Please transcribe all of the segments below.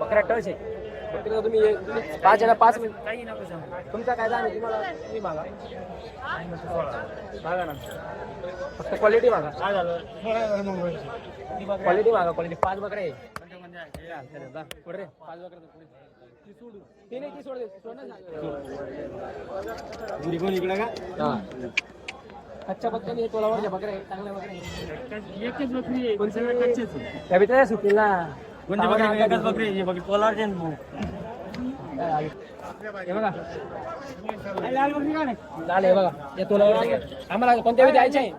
बकऱ्या टच आहे. बकरीला तुम्ही तुम्ही पाच जण पाच मिनिट. काही नको सांगू. तुमचा काय दाम आहे? तुम्हाला तुम्ही मागा. मागा ना. फक्त क्वालिटी मागा. काय झालं? क्वालिटी मागा क्वालिटी पाच बकरे आहे. जा, पुढे रे, बकरे कच्च्या बकऱ्या नाही तोलावरच्या बकऱ्या चांगल्या बकऱ्या त्या भितर सुटतील ना कोणती बकरी एकच बकरी आहे, बकरी आहे ना भाऊ. हे बघा लाल आहे बघा या तोलावर आम्हाला कोणत्या वेळी द्यायचे आहे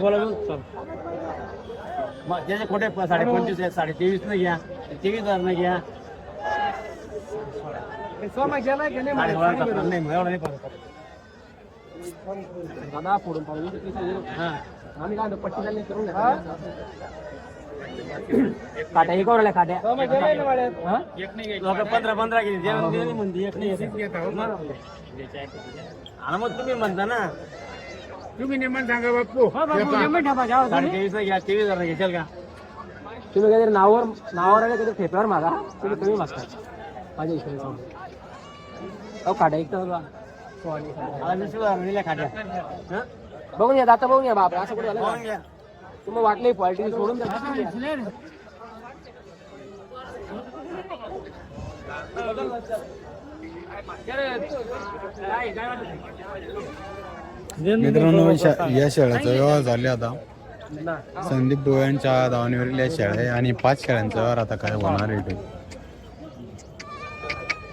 बोला बोल, चल. मग ज्याचे खोटे साडे पंचवीस आहे साडे तेवीस न घ्या तेवीस हजार न घ्या. दादा फोडून हा. आम्ही काय पट्टी चालली करून. काट्या एक वरल्या काट्या पंधरा पंधरा नाही म्हणते. आणि मग तुम्ही म्हणता ना तुम्ही नियमन सांगा बाप्पू साडे तेवीस न घ्या तेवीस हजार घेशाल का तुम्ही काहीतरी नावावर नावावर आले काहीतरी ठेप्यावर मागा तुम्ही कमी मागता माझ्या हिशोबाने सांगतो. अहो काट्या एक तर सांगा. खाट्या हा? बघून या आता बघून या बापरे असं कुठं झालं का? घ्या. तुम्हाला वाटलं क्वालिटी सोडून द्या. मित्रांनो शा- या शेळ्याचा व्यवहार झाले आता. संदीप डोळ्यांच्या धावणीवरील या शेळ्या आहे आणि पाच शेळ्यांचा व्यवहार आता काय होणार आहे ते